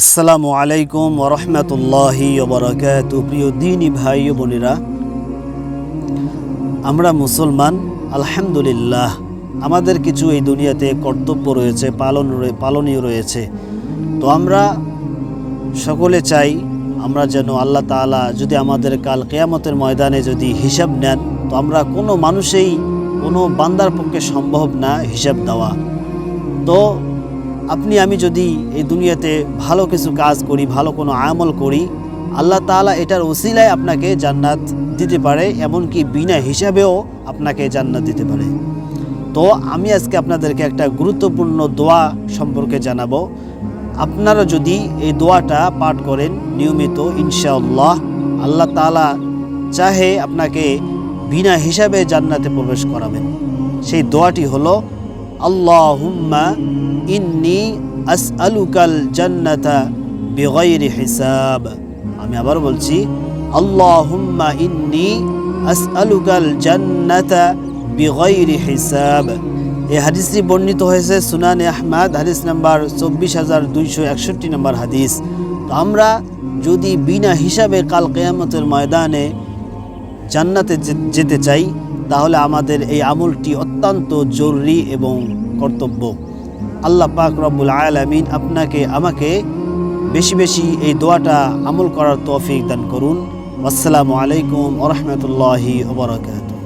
আসসালামু আলাইকুম ওরহমতুল্লাহি ওবরাকাত প্রিয় দিনী ভাই ও বোনেরা, আমরা মুসলমান, আলহামদুলিল্লাহ, আমাদের কিছু এই দুনিয়াতে কর্তব্য রয়েছে, পালন পালনীয় রয়েছে। তো আমরা সকলে চাই আমরা যেন আল্লাহ তাআলা যদি আমাদের কাল কেয়ামতের ময়দানে যদি হিসাব নেন, তো আমরা কোনো মানুষেই কোনো বান্দার পক্ষে সম্ভব না হিসাব দেওয়া। তো আপনি, আমি যদি এই দুনিয়াতে ভালো কিছু কাজ করি, ভালো কোনো আমল করি, আল্লাহ তাআলা এটার ওসিলায় আপনাকে জান্নাত দিতে পারে, এমনকি বিনা হিসাবেও আপনাকে জান্নাত দিতে পারে। তো আমি আজকে আপনাদেরকে একটা গুরুত্বপূর্ণ দোয়া সম্পর্কে জানাব। আপনারা যদি এই দোয়াটা পাঠ করেন, নিয়মিত, ইনশাআল্লাহ, আল্লাহ তাআলা চাহে আপনাকে বিনা হিসাবে জান্নাতে প্রবেশ করাবেন। সেই দোয়াটি হলো আল্লাহুম্মা ইন্নি আসআলুকাল জান্নাতা বিগাইরি হিসাব আমি আবার বলছি আল্লাহুম্মা ইন্নি আসআলুকাল জান্নাতা বিগাইরি হিসাব এই হাদিসটি বর্ণিত হয়েছে সুনানে আহমাদ, হাদিস নাম্বার চব্বিশ হাজার দুইশো একষট্টি নম্বর হাদিস। তো আমরা যদি বিনা হিসাবে কাল কেয়ামতের ময়দানে জান্নাতে যেতে চাই তাহলে আমাদের এই আমলটি অত্যন্ত জরুরি এবং কর্তব্য। আল্লাহ পাক রব্বুল আয়ালামিন আপনাকে, আমাকে বেশি বেশি এই দোয়াটা আমল করার তৌফিক দান করুন। আসসালামু আলাইকুম ওরহমতুল্লাহি ওবরাকাত